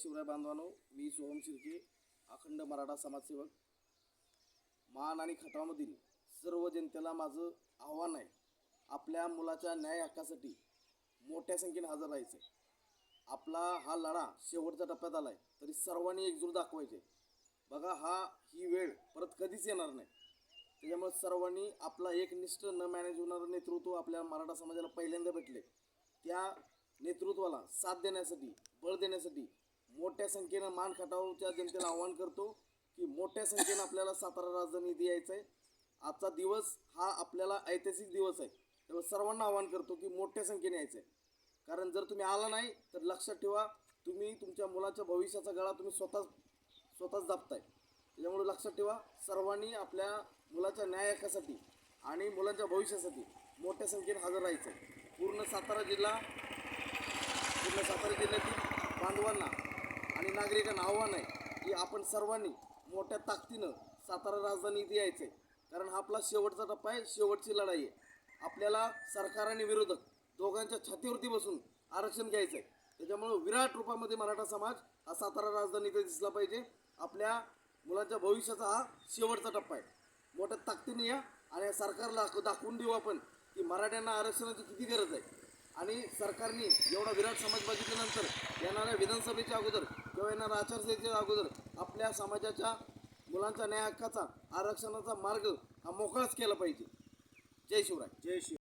शिवराय बांधवानो मी सोहम शिर्के अखंड मराठा समाजसेवक. मान आणि खटावमधील सर्व जनतेला माझं आव्हान आहे. आपल्या मुलाच्या न्याय हक्कासाठी मोठ्या संख्येने हजर राहायचं आहे. आपला हा लढा शेवटच्या टप्प्यात आला आहे तरी सर्वांनी एकजूट दाखवायचे बघा हा ही वेळ परत कधीच येणार नाही. त्याच्यामुळे सर्वांनी आपला एकनिष्ठ न मॅनेज होणारं नेतृत्व आपल्या मराठा समाजाला पहिल्यांदा भेटले. त्या नेतृत्वाला साथ देण्यासाठी बळ देण्यासाठी मोठ्या संख्येनं मान खटावच्या जनतेला आवाहन करतो की मोठ्या संख्येनं आपल्याला सातारा राजधानी इथे यायचं आहे आजचा दिवस हा आपल्याला ऐतिहासिक दिवस आहे. त्यामुळे सर्वांना आवाहन करतो की मोठ्या संख्येने यायचं आहे कारण जर तुम्ही आला नाही तर लक्षात ठेवा तुम्ही तुमच्या मुलाच्या भविष्याचा गळा तुम्ही स्वतः स्वतःच दाबताय त्याच्यामुळे लक्षात ठेवा सर्वांनी आपल्या मुलाच्या न्याय हक्कासाठी आणि मुलांच्या भविष्यासाठी मोठ्या संख्येने हजर राहायचं आहे पूर्ण सातारा जिल्हा पूर्ण सातारा जिल्ह्यातील बांधवांना नागरिकांना आव्हान आहे की आपण सर्वांनी मोठ्या ताकदीनं सातारा राजधानी इथे यायचं आहे कारण हा आपला शेवटचा टप्पा आहे शेवटची लढाई आहे. आपल्याला सरकार आणि विरोधक दोघांच्या छातीवरती बसून आरक्षण घ्यायचं आहे त्याच्यामुळं विराट रूपामध्ये मराठा समाज हा सातारा राजधानी इथे दिसला पाहिजे. आपल्या मुलांच्या भविष्याचा हा शेवटचा टप्पा आहे. मोठ्या ताकदीने या आणि सरकारला दाखवून देऊ आपण की मराठ्यांना आरक्षणाची किती गरज आहे. आणि सरकारने एवढा विराट समाज बघितल्यानंतर येणाऱ्या विधानसभेच्या अगोदर किंवा येणाऱ्या आचारसंहितेच्या अगोदर आपल्या समाजाच्या मुलांच्या न्याय हक्काचा आरक्षणाचा मार्ग हा मोकळाच केला पाहिजे. जय शिवराय. जय श्री